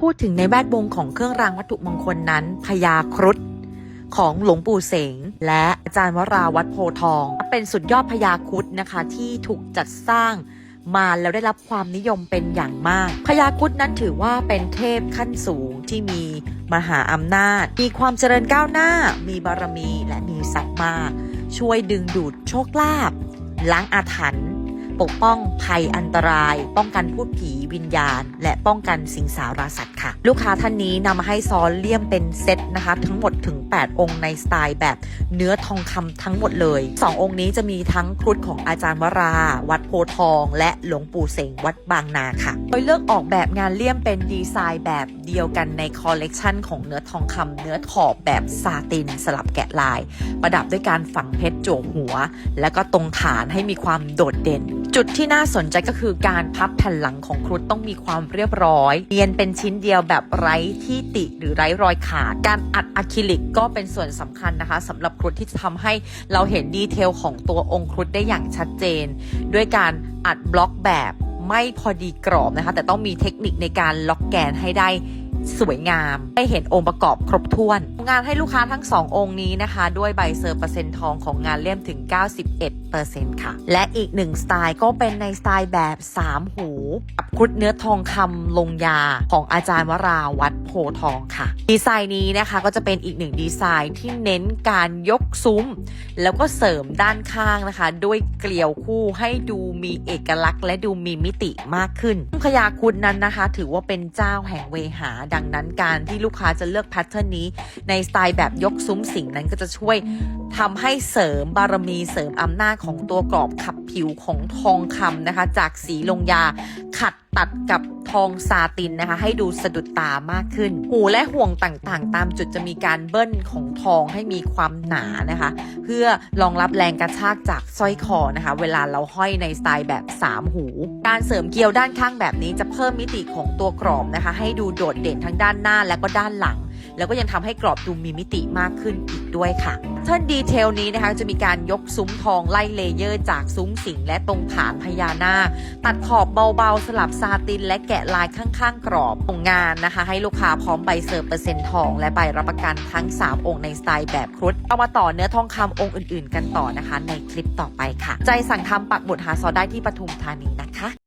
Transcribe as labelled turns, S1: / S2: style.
S1: พูดถึงในแวดวงของเครื่องรางวัตถุมงคลนั้นพญาครุฑของหลวงปู่เสง และอาจารย์วราวัดโพทอง เป็นสุดยอดพญาครุฑนะคะที่ถูกจัดสร้างมาแล้วได้รับความนิยมเป็นอย่างมากพญาครุฑนั้นถือว่าเป็นเทพขั้นสูงที่มีมหาอำนาจ มีความเจริญก้าวหน้า มีบารมีและมีทรัพย์มาก ช่วยดึงดูดโชคลาภล้างอาถรรพ์ ปกป้องภัยอันตราย ป้องกันพูดผีวิญญาณ และป้องกันสิงสาราสัตว์ค่ะ ลูกค้าท่านนี้นำมาให้ซ้อนเลี่ยมเป็นเซตนะคะ ทั้งหมดถึง 8 องค์ในสไตล์แบบเนื้อทองคำทั้งหมดเลย 2 องค์นี้จะมีทั้งครุฑของอาจารย์วรา วัดโพทอง และหลวงปู่เสงวัดบางนาค่ะโดยเลือกออกแบบงานเลี่ยมเป็นดีไซน์แบบเดียวกันในคอลเลกชันของเนื้อทองคำเนื้อขอบแบบซาตินสลับแกะลาย ประดับด้วยการฝังเพชรโจกหัว และก็ตรงฐานให้มีความโดดเด่น จุดที่น่าสนใจก็คือการพับแผ่นหลังของครุฑต้องมีความเรียบร้อยเรียนเป็นชิ้นเดียวแบบไร้ที่ติหรือไร้รอยขาด การอัดอะคริลิกก็เป็นส่วนสำคัญนะคะสำหรับครุฑที่จะทำให้เราเห็นดีเทลของตัวองค์ครุฑได้อย่างชัดเจน ด้วยการอัดบล็อกแบบ ไม่พอดีกรอบนะคะ แต่ต้องมีเทคนิคในการล็อกแกนให้ได้ สวยงามให้เห็นองค์ประกอบครบถ้วน งานให้ลูกค้าทั้ง 2 องค์นี้นะคะ ด้วยใบเซอร์เปอร์เซ็นต์ทองของงานเล่มถึง 91%ค่ะ และอีกหนึ่งสไตล์ก็เป็นในสไตล์แบบ 3 หูกับครุฑเนื้อทองคำลงยาของอาจารย์วราวัดโพทองค่ะ ดีไซน์นี้นะคะก็จะเป็นอีกหนึ่งดีไซน์ที่เน้นการยกซุ้ม แล้วก็เสริมด้านข้างนะคะ ด้วยเกลียวคู่ให้ดูมีเอกลักษณ์ และดูมีมิติมากขึ้นพญาครุดนั้นนะคะ ถือว่าเป็นเจ้าแห่งเวหาดัังนั้นการที่ลูกค้าจะเลือกแพทเทิร์นนี้ในสไตล์แบบยกซุ้มสิงนั้นก็จะช่วยทำให้เสริมบารมีเสริมอำนาจของตัวกรอบขับผิวของทองคำนะคะ จากสีลงยาขัดตัดกับทองซาตินนะคะ ให้ดูสะดุดตามากขึ้น หูและห่วงต่างๆ ตามจุดจะมีการเบิ้ลของทองให้มีความหนานะคะ เพื่อรองรับแรงกระชากจากสร้อยคอนะคะ เวลาเราห้อยในสไตล์แบบ 3 หู การเสริมเกลียวด้านข้างแบบนี้จะเพิ่มมิติของตัวกรอบนะคะ ให้ดูโดดเด่นทั้งด้านหน้าและก็ด้านหลัง แล้วก็ยังทำให้กรอบดูมีมิติมากขึ้นอีกด้วยค่ะเทิร์นดีเทลนี้นะคะจะมีการยกซุ้มทองไล่เลเยอร์ จากซุ้มสิงและตรงฐานพญานาคตัดขอบเบาๆ สลับซาติน และแกะลายข้างๆ กรอบองงานนะคะ ให้ลูกค้าพร้อมใบเซอร์เปอร์เซ็นต์ทอง และใบรับประกันทั้ง 3 องค์ในสไตล์แบบครุฑเอามาต่อเนื้อทองคำองค์อื่นๆ กันต่อนะคะ ในคลิปต่อไปค่ะ ใจสั่งทำปักหมุดหาซอได้ที่ปทุมธานีนะคะ